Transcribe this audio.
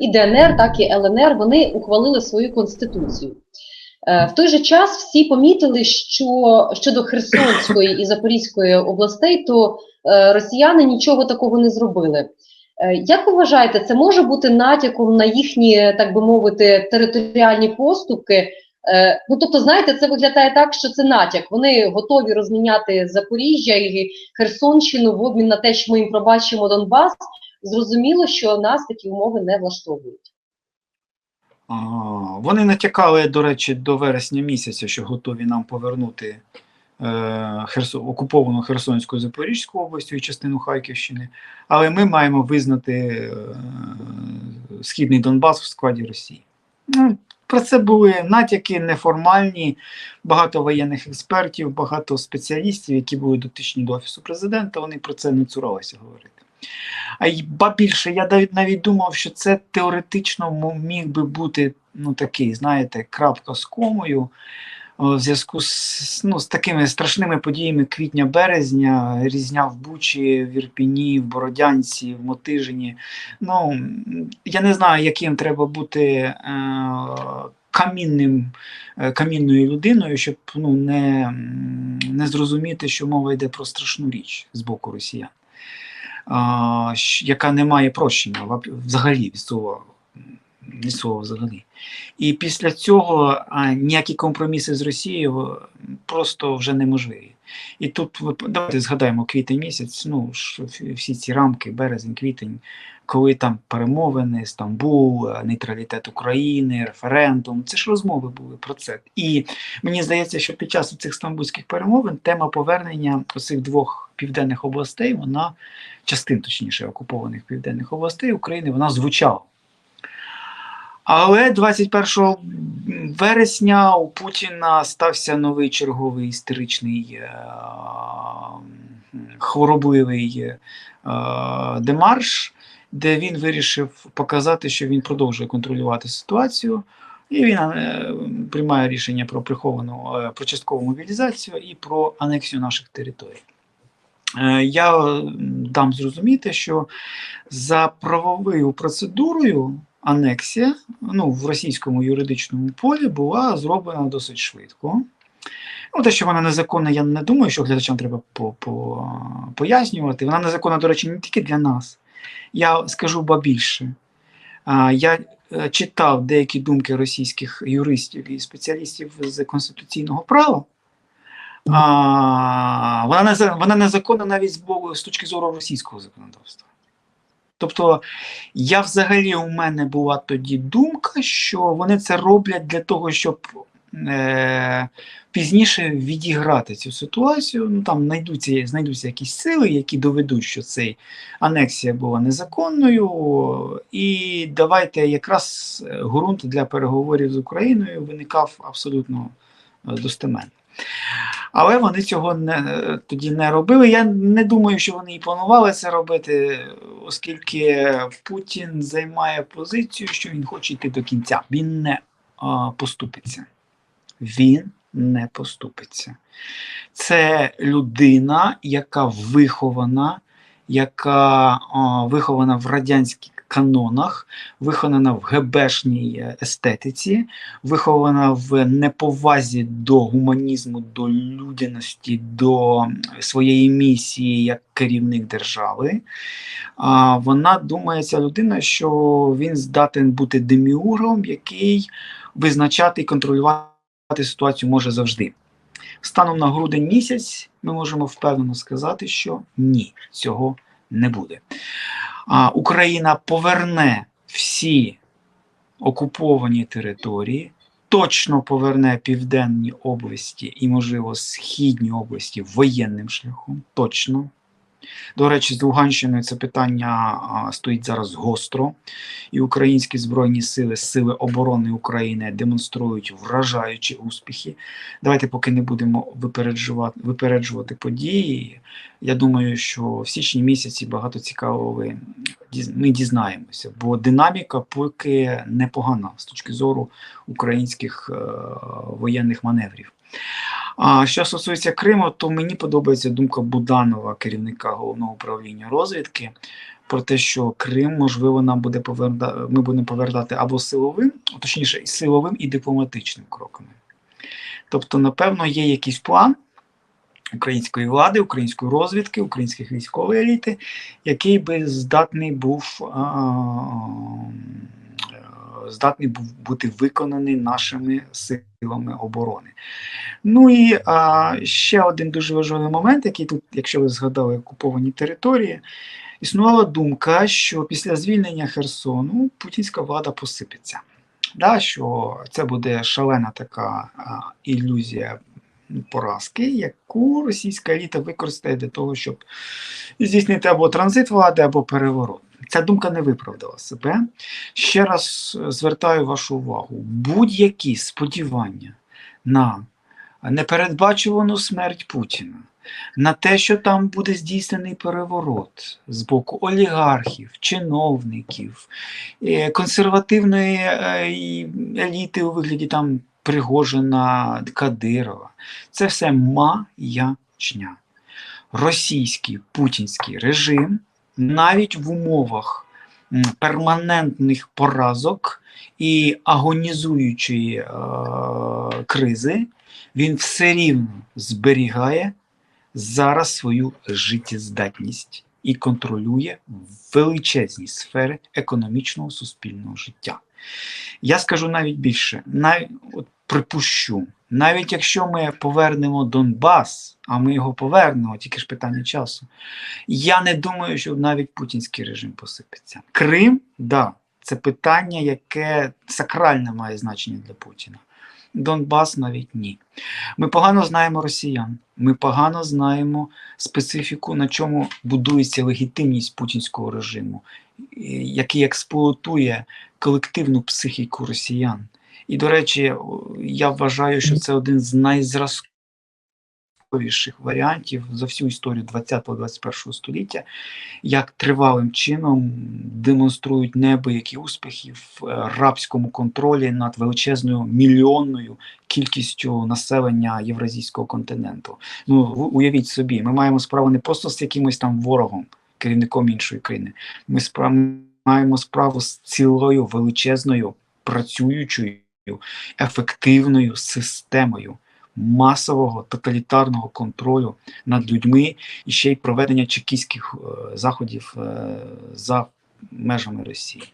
і ДНР, так і ЛНР, вони ухвалили свою конституцію. Е, В той же час всі помітили, що щодо Херсонської і Запорізької областей, то е, росіяни нічого такого не зробили. Е, Як ви вважаєте, це може бути натяком на їхні, так би мовити, територіальні поступки? Ну тобто, знаєте, це виглядає так, що це натяк. Вони готові розміняти Запоріжжя і Херсонщину в обмін на те, що ми їм пробачимо Донбас. Зрозуміло, що нас такі умови не влаштовують. А, Вони натякали, до речі, до вересня місяця, що готові нам повернути е, Херсон, окуповану Херсонську Запорізьку область і частину Харківщини, але ми маємо визнати е, Східний Донбас в складі Росії. Ну, про це були натяки неформальні, багато воєнних експертів, багато спеціалістів, які були дотичні до Офісу президента, вони про це не цуралися говорити. Ба більше, я навіть навіть думав, що це теоретично міг би бути ну, такий, знаєте, крапка з комою в зв'язку з, ну, з такими страшними подіями квітня-березня, різня в Бучі, в Ірпіні, в Бородянці, в Мотижині. Ну, я не знаю, яким треба бути е, камінним, е, камінною людиною, щоб ну, не, не зрозуміти, що мова йде про страшну річ з боку росіян яка не має прощення взагалі від слова, від слова взагалі. І після цього ніякі компроміси з Росією просто вже неможливі. І тут давайте згадаємо квітень місяць, ну всі ці рамки, березень, квітень, коли там перемовини, Стамбул, е, нейтралітет України, референдум, це ж розмови були про це. І мені здається, що під час цих стамбульських перемовин тема повернення цих двох південних областей, вона частин, точніше, окупованих південних областей України, вона звучала. Але 21 вересня у Путіна стався новий черговий істеричний е, хворобливий е, демарш, де він вирішив показати, що він продовжує контролювати ситуацію. І він е, приймає рішення про приховану про часткову мобілізацію і про анексію наших територій. Я дам зрозуміти, що за правовою процедурою анексія ну, в російському юридичному полі була зроблена досить швидко. Ну, те, що вона незаконна, я не думаю, що глядачам треба по, по, пояснювати. Вона незаконна, до речі, не тільки для нас. Я скажу ба більше. Я е, читав деякі думки російських юристів і спеціалістів з конституційного права. А, вона, вона незаконна навіть з, з точки зору російського законодавства. Тобто, я взагалі у мене була тоді думка, що вони це роблять для того, щоб е, пізніше відіграти цю ситуацію. Ну там знайдуться, знайдуться якісь сили, які доведуть, що цей анексія була незаконною, і давайте якраз е, ґрунт для переговорів з Україною виникав абсолютно е, достеменно. Але вони цього не, тоді не робили. Я не думаю, що вони і планували це робити, оскільки Путін займає позицію, що він хоче йти до кінця. Він не а, поступиться. Він не поступиться. Це людина, яка вихована, яка а, вихована в радянських канонах, вихована в ГБшній е, естетиці, вихована в неповазі до гуманізму, до людяності, до своєї місії як керівник держави. А вона думає, ця людина, що він здатен бути деміургом, який визначати і контролювати ситуацію може завжди. Станом на грудень місяць ми можемо впевнено сказати, що ні, цього не буде. Україна поверне всі окуповані території, точно поверне південні області і, можливо, східні області воєнним шляхом. Точно. До речі, з Луганщиною це питання стоїть зараз гостро, і українські збройні сили, сили оборони України демонструють вражаючі успіхи. Давайте поки не будемо випереджувати, випереджувати події. Я думаю, що в січні місяці багато цікавого ми дізнаємося, бо динаміка поки непогана з точки зору українських е, воєнних маневрів. А що стосується Криму, то мені подобається думка Буданова, керівника головного управління розвідки, про те, що Крим, можливо, нам буде поверда... ми будемо повертати або силовим, точніше, силовим і дипломатичним кроками. Тобто, напевно, є якийсь план української влади, української розвідки, українських військової еліти, який би здатний був. А, здатний був бути виконаний нашими силами оборони. Ну і а, ще один дуже важливий момент, який тут, якщо ви згадали окуповані території, існувала думка, що після звільнення Херсону путінська влада посипеться. Да, що це буде шалена така а, ілюзія поразки, яку російська еліта використає для того, щоб здійснити або транзит влади, або переворот. Ця думка не виправдала себе. Ще раз е, звертаю вашу увагу: будь-які сподівання на непередбачувану смерть Путіна, на те, що там буде здійснений переворот з боку олігархів, чиновників, е, консервативної е, еліти у вигляді там Пригожина, Кадирова. Це все маячня. Російський путінський режим навіть в умовах перманентних поразок і агонізуючої е, кризи, він все рівно зберігає зараз свою життєздатність і контролює величезні сфери економічного суспільного життя. Я скажу навіть більше, навіть от припущу, навіть якщо ми повернемо Донбас, а ми його повернемо, тільки ж питання часу, я не думаю, що навіть путінський режим посипеться. Крим, да, це питання, яке сакральне має значення для Путіна. Донбас навіть ні. Ми погано знаємо росіян, ми погано знаємо специфіку, на чому будується легітимність путінського режиму, який експлуатує колективну психіку росіян. І, до речі, я вважаю, що це один з найзразковіших варіантів за всю історію 20-21 століття, як тривалим чином демонструють неабиякі успіхи в е, рабському контролі над величезною мільйонною кількістю населення Євразійського континенту. Ну, уявіть собі, ми маємо справу не просто з якимось там ворогом, керівником іншої країни. Ми спра- маємо справу з цілою величезною працюючою ефективною системою масового тоталітарного контролю над людьми і ще й проведення чекістських е, заходів е, за межами Росії.